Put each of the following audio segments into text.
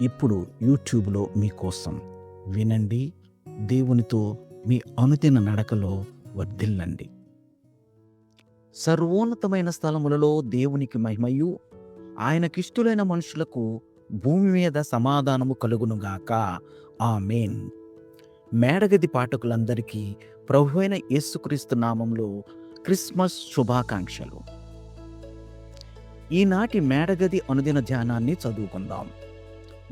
ఇప్పుడు యూట్యూబ్లో మీకోసం వినండి దేవునితో మీ అనుదిన నడకలో వర్ధిల్లండి. సర్వోన్నతమైన స్థలములలో దేవునికి మహిమయు ఆయనకిష్టులైన మనుషులకు భూమి మీద సమాధానము కలుగునుగాక. ఆ మేన్ మేడగది పాఠకులందరికీ ప్రభువైన యేసుక్రీస్తు నామంలో క్రిస్మస్ శుభాకాంక్షలు. ఈనాటి మేడగది అనుదిన ధ్యానాన్ని చదువుకుందాం.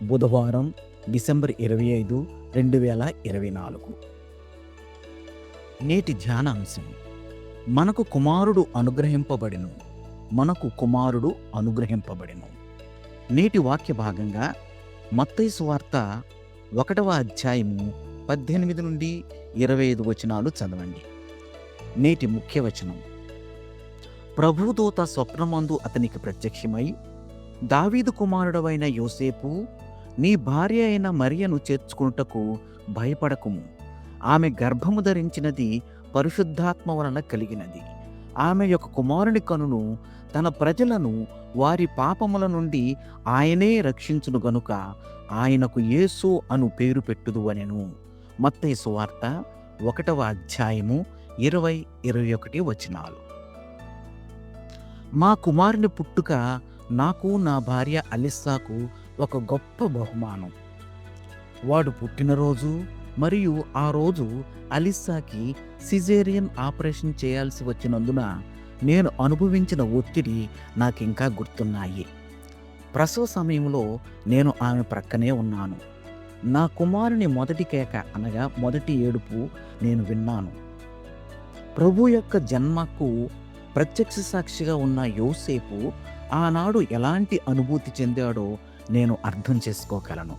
బుధవారం డిసెంబర్ ఇరవై ఐదు రెండు వేల ఇరవై నాలుగు. నేటి ధ్యానాంశం మనకు కుమారుడు అనుగ్రహింపబడిను మనకు కుమారుడు అనుగ్రహింపబడిను. నేటి వాక్య భాగంగా మత్తయి సువార్త ఒకటవ అధ్యాయము పద్దెనిమిది నుండి ఇరవై ఐదు వచనాలు చదవండి. నేటి ముఖ్య వచనం. ప్రభుదూత స్వప్నమందు అతనికి ప్రత్యక్షమై దావీదు కుమారుడవైన యోసేపు నీ భార్య అయిన మరియను చేర్చుకున్నటకు భయపడకుము. ఆమె గర్భము ధరించినది పరిశుద్ధాత్మ వలన కలిగినది. ఆమె యొక్క కుమారుని కనును తన ప్రజలను వారి పాపముల నుండి ఆయనే రక్షించును గనుక ఆయనకు యేసు అను పేరు పెట్టుదు అనెను మత్తయి సువార్త ఒకటవ అధ్యాయము ఇరవై ఇరవై ఒకటి వచనాలు. మా కుమారుని పుట్టుక నాకు నా భార్య అలిస్సాకు ఒక గొప్ప బహుమానం. వాడు పుట్టినరోజు మరియు ఆ రోజు అలిస్సాకి సిజేరియన్ ఆపరేషన్ చేయాల్సి వచ్చినందున నేను అనుభవించిన ఒత్తిడి నాకింకా గుర్తున్నాయి. ప్రసవ సమయంలో నేను ఆమె ప్రక్కనే ఉన్నాను. నా కుమారుని మొదటి కేక అనగా మొదటి ఏడుపు నేను విన్నాను. ప్రభు యొక్క జన్మకు ప్రత్యక్ష సాక్షిగా ఉన్న యోసేపు ఆనాడు ఎలాంటి అనుభూతి చెందాడో నేను అర్థం చేసుకోగలను.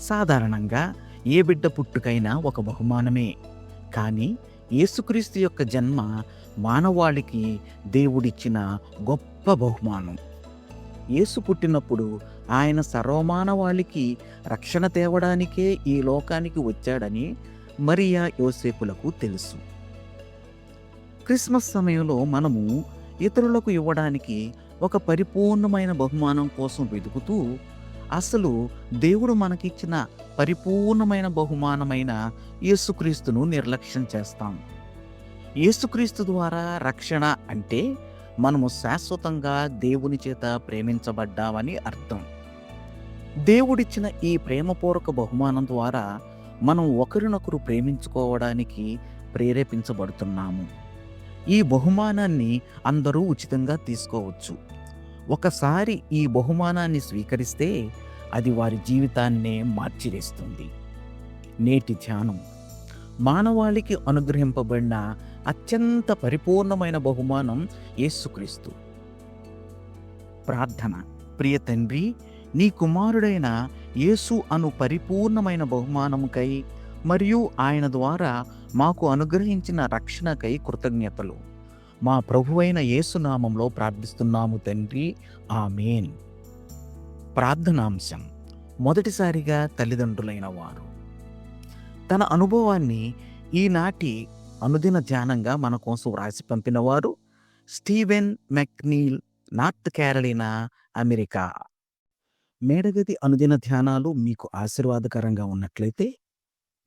సాధారణంగా ఏ బిడ్డ పుట్టుకైనా ఒక బహుమానమే. కానీ యేసుక్రీస్తు యొక్క జన్మ మానవాళికి దేవుడిచ్చిన గొప్ప బహుమానం. యేసు పుట్టినప్పుడు ఆయన సర్వమానవాళికి రక్షణ తేవడానికే ఈ లోకానికి వచ్చాడని మరియా యోసేపులకు తెలుసు. క్రిస్మస్ సమయంలో మనము ఇతరులకు ఇవ్వడానికి ఒక పరిపూర్ణమైన బహుమానం కోసం వెతుకుతూ అసలు దేవుడు మనకిచ్చిన పరిపూర్ణమైన బహుమానమైన యేసుక్రీస్తును నిర్లక్ష్యం చేస్తాం. యేసుక్రీస్తు ద్వారా రక్షణ అంటే మనము శాశ్వతంగా దేవుని చేత ప్రేమించబడ్డామని అర్థం. దేవుడిచ్చిన ఈ ప్రేమపూర్వక బహుమానం ద్వారా మనం ఒకరినొకరు ప్రేమించుకోవడానికి ప్రేరేపించబడుతున్నాము. ఈ బహుమానాన్ని అందరూ ఉచితంగా తీసుకోవచ్చు. ఒకసారి ఈ బహుమానాన్ని స్వీకరిస్తే అది వారి జీవితాన్నే మార్చివేస్తుంది. నేటి ధ్యానం. మానవాళికి అనుగ్రహింపబడిన అత్యంత పరిపూర్ణమైన బహుమానం యేసుక్రీస్తు. ప్రార్థన. ప్రియ తండ్రి నీ కుమారుడైన యేసు అను పరిపూర్ణమైన బహుమానముకై మరియు ఆయన ద్వారా మాకు అనుగ్రహించిన రక్షణకై కృతజ్ఞతలు. మా ప్రభువైన యేసునామంలో ప్రార్థిస్తున్నాము తండ్రి. ఆమెన్. ప్రార్థనాంశం. మొదటిసారిగా తల్లిదండ్రులైన వారు. తన అనుభవాన్ని ఈనాటి అనుదిన ధ్యానంగా మన కోసం వ్రాసి పంపినవారు Steven McNeil North Carolina America. మేడగది అనుదిన ధ్యానాలు మీకు ఆశీర్వాదకరంగా ఉన్నట్లయితే